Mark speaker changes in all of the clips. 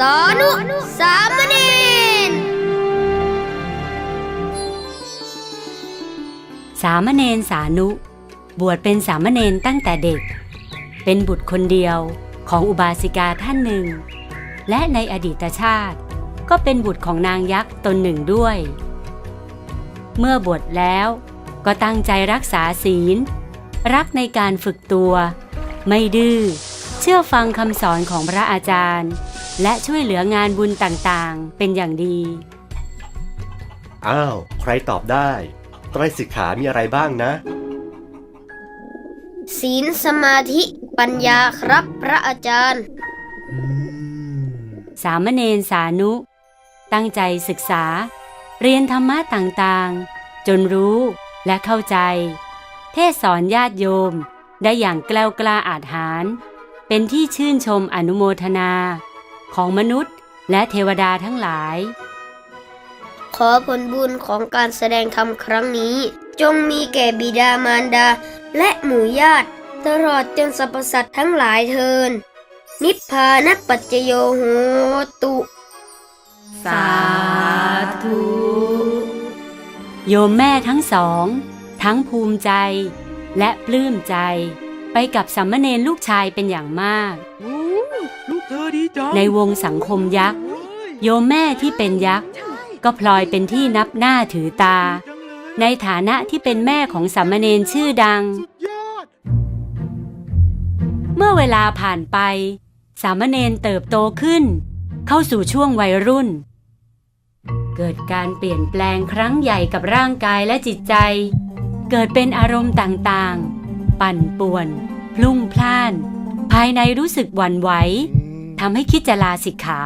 Speaker 1: สอนุสามเณรสามเณรสานุ บวชเป็นสามเณรตั้งแต่เด็ก เป็นบุตรคนเดียวของอุบาสิกาท่านหนึ่ง และในอดีตชาติก็เป็นบุตรของนางยักษ์ตนหนึ่งด้วย เมื่อบวชแล้วก็ตั้งใจรักษาศีล รักในการฝึกตัว ไม่ดื้อเชื่อฟังคำสอนของพระอาจารย์ และช่วยเหลืองานบุญต่างๆ เป็นอย่างดี
Speaker 2: อ้าว ใครตอบได้ไตรสิกขามีอะไรบ้างนะ
Speaker 3: ศีลสมาธิปัญญาครับพระอาจารย์
Speaker 1: สามเณรสานุ ตั้งใจศึกษา เรียนธรรมะต่างๆ จนรู้และเข้าใจ เทศสอนญาติโยมได้อย่างแกล้วกล้าอาจหาร เป็นที่ชื่นชมอนุโมทนา ของมนุษย์และเทวดาทั้งหลาย
Speaker 3: ขอผลบุญของการแสดงธรรมครั้งนี้ จงมีแก่บิดามารดา และหมู่ญาติ ตลอดจนสรรพสัตว์ทั้งหลายเทิน นิพพานปัจจโยโหตุ
Speaker 1: สาธุ โยมแม่ทั้งสอง ทั้งภูมิใจ และปลื้มใจ ไปกับสัมมเนรลูกชายเป็นอย่างมาก ในวงสังคมยักษ์ โยมแม่ที่เป็นยักษ์ ก็พลอยเป็นที่นับหน้าถือตา ในฐานะที่เป็นแม่ของสัมมเนรชื่อดัง
Speaker 4: ยอด
Speaker 1: เมื่อเวลาผ่านไป สามเณรเติบโตขึ้น เข้าสู่ช่วงวัยรุ่น เกิดการเปลี่ยนแปลงครั้งใหญ่กับร่างกายและจิตใจ เกิดเป็นอารมณ์ต่างๆ ปั่นป่วน พลุ่งพล่าน ภายในรู้สึกหวั่นไหว ทำให้คิดจะลาสิกขา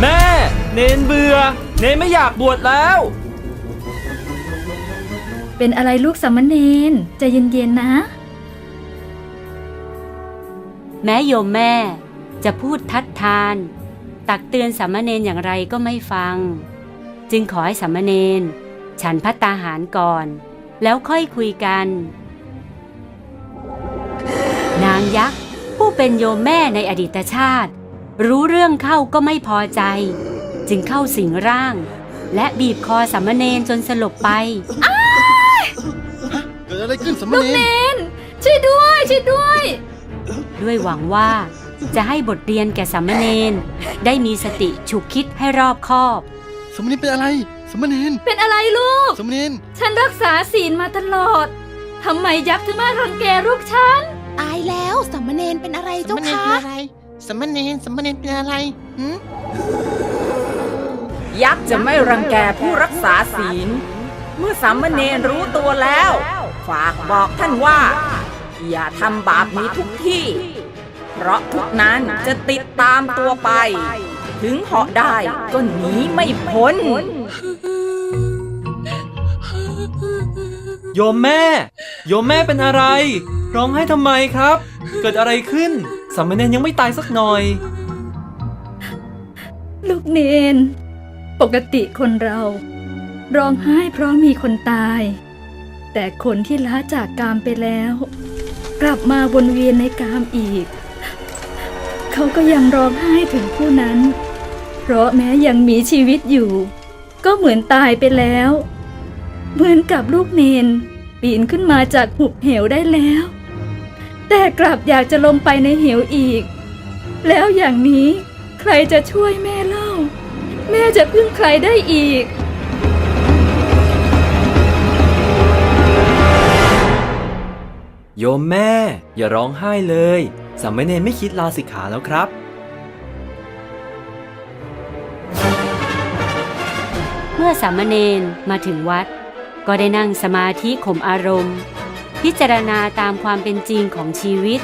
Speaker 4: แม่เนนเบื่อ เนนไม่อยากบวชแล้ว
Speaker 5: เป็นอะไรลูกสามเณรใจเย็นๆนะ
Speaker 1: แม้โยมแม่จะพูดทัดทาน ตักเตือนสามเณรอย่างไรก็ไม่ฟัง จึงขอให้สามเณรฉันพัตตาหารก่อน แล้วค่อยคุยกัน นางยักษ์ผู้เป็นโยมแม่ในอดีตชาติ รู้เรื่องเข้าก็ไม่พอใจ จึงเข้าสิงร่าง และบีบคอสามเณรจนสลบไป
Speaker 6: เกิด อะไรขึ้นสมณีน
Speaker 5: ช่วยด้วยช่วยด้วย
Speaker 1: ด้วยหวังว่า จะให้บทเรียนแก่สามเณรได้มีสติฉุกคิดให้รอบคอบ
Speaker 6: สมณีนเป็นอะไร สมณีน
Speaker 5: เป็นอะไรลูก
Speaker 6: สมณีน
Speaker 5: ฉันรักษาศีลมาตลอดทำไมยักษ์ถึงมารังแกลูกฉัน
Speaker 7: ตายแล้วสามเณรเป็นอะไร
Speaker 6: ส
Speaker 7: เจ้าม
Speaker 6: ณีน
Speaker 7: คะ
Speaker 6: เป็นอะไร สมณีนสมณีนเป็นอะไรหืม
Speaker 8: ยักษ์จะไม่รังแกผู้รักษาศีล เมื่อสามเณรรู้ตัวแล้ว ฝากบอกท่านว่า อย่าทำบาปนี้ทุกที่ เพราะทุกนั้นจะติดตามตัวไป ถึงเหาะได้ก็หนีไม่พ้น
Speaker 4: โยมแม่ โยมแม่เป็นอะไร ร้องไห้ทำไมครับ เกิดอะไรขึ้น สามเณรยังไม่ตายสักหน่อย
Speaker 5: ลูกเนน ปกติคนเรา ร้องไห้เพราะมีคนตาย แต่คนที่ละจากกามไปแล้ว กลับมาวนเวียนในกามอีก เขาก็ยังร้องไห้ถึงผู้นั้น เพราะแม้ยังมีชีวิตอยู่ ก็เหมือนตายไปแล้ว เหมือนกับลูกเนน ปีนขึ้นมาจากหุบเหวได้แล้ว แต่กลับอยากจะลงไปในเหวอีก แล้วอย่างนี้ใครจะช่วยแม่เล่า แม่จะพึ่งใครได้อีก
Speaker 4: โยมแม่ อย่าร้องไห้เลย สามเณรไม่คิดลาสิกขาแล้วครับ
Speaker 1: เมื่อสามเณรมาถึงวัด ก็ได้นั่งสมาธิข่มอารมณ์ พิจารณาตามความเป็นจริงของชีวิต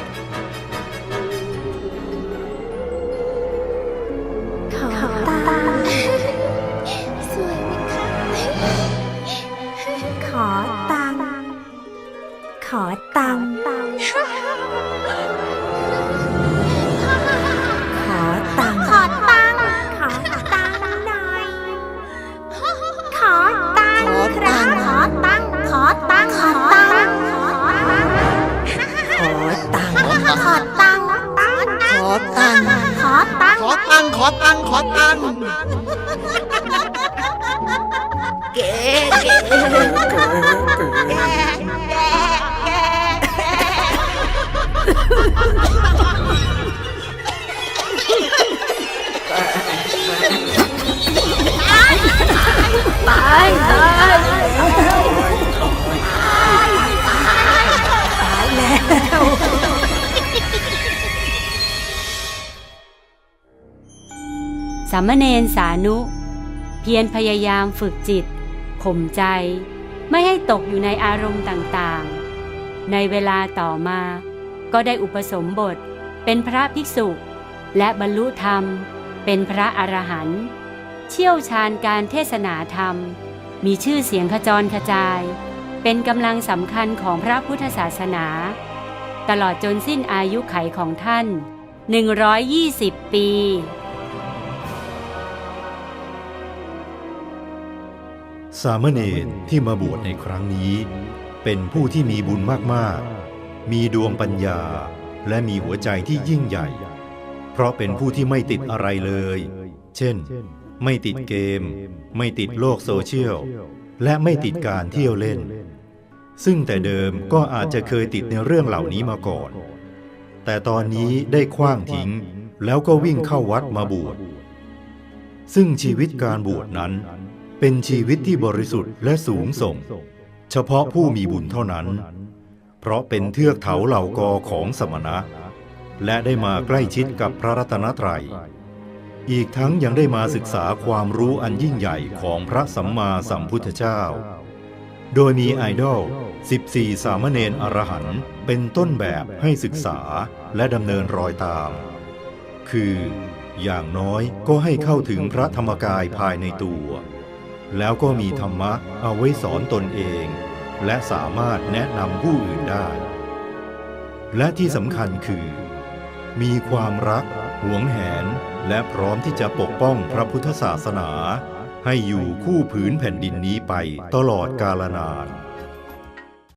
Speaker 7: ขอตังตังขอตังค์ขอตังค์ขอตังค์หน่อย ขอตังค์ครับขอตังค์ขอตังค์ขอตังค์ขอตังค์
Speaker 6: ขอตังค์
Speaker 7: ขอตังค์
Speaker 6: ขอตังค์ขอตังค์ขอตังค์
Speaker 7: ขอตังค์ขอตังค์เก๋เก๋
Speaker 1: สามเณรสานุ เพียรพยายามฝึกจิตข่มใจ ไม่ให้ตกอยู่ในอารมณ์ต่างๆ ในเวลาต่อมา ก็ได้อุปสมบทเป็นพระภิกษุ และบรรลุธรรม เป็นพระอรหันต์เชี่ยวชาญการเทศนาธรรม มีชื่อเสียงขจรขจาย เป็นกำลังสำคัญของพระพุทธศาสนา ตลอดจนสิ้นอายุไขของท่าน 120 ปี
Speaker 9: สามเณรที่มาบวชในครั้งนี้ เป็นผู้ที่มีบุญมากๆ มีดวงปัญญาและมีหัวใจที่ยิ่งใหญ่ เพราะเป็นผู้ที่ไม่ติดอะไรเลย เช่น ไม่ติดเกม ไม่ติดโลกโซเชียล และไม่ติดการเที่ยวเล่น ซึ่งแต่เดิมก็อาจจะเคยติดในเรื่องเหล่านี้มาก่อน แต่ตอนนี้ได้คว้างทิ้ง แล้วก็วิ่งเข้าวัดมาบวช ซึ่งชีวิตการบวชนั้น เป็นชีวิตที่บริสุทธิ์และสูงส่ง เฉพาะผู้มีบุญเท่านั้น เพราะเป็นเทือกเถาเหล่ากอของสมณะ และได้มาใกล้ชิดกับพระรัตนตรัย อีกทั้งยังได้มาศึกษาความรู้อันยิ่งใหญ่ของพระสัมมาสัมพุทธเจ้า โดยมีไอดอล 14 สามเณรอรหันต์เป็นต้นแบบให้ศึกษาและดำเนินรอยตาม คือ อย่างน้อยก็ให้เข้าถึงพระธรรมกายภายในตัว แล้วก็มีธรรมะเอาไว้สอนตนเอง และสามารถแนะนำผู้อื่นได้ และที่สำคัญคือ มีความรัก หวงแหน และพร้อมที่จะปกป้องพระพุทธศาสนา ให้อยู่คู่ผืนแผ่นดินนี้ไปตลอดกาลนาน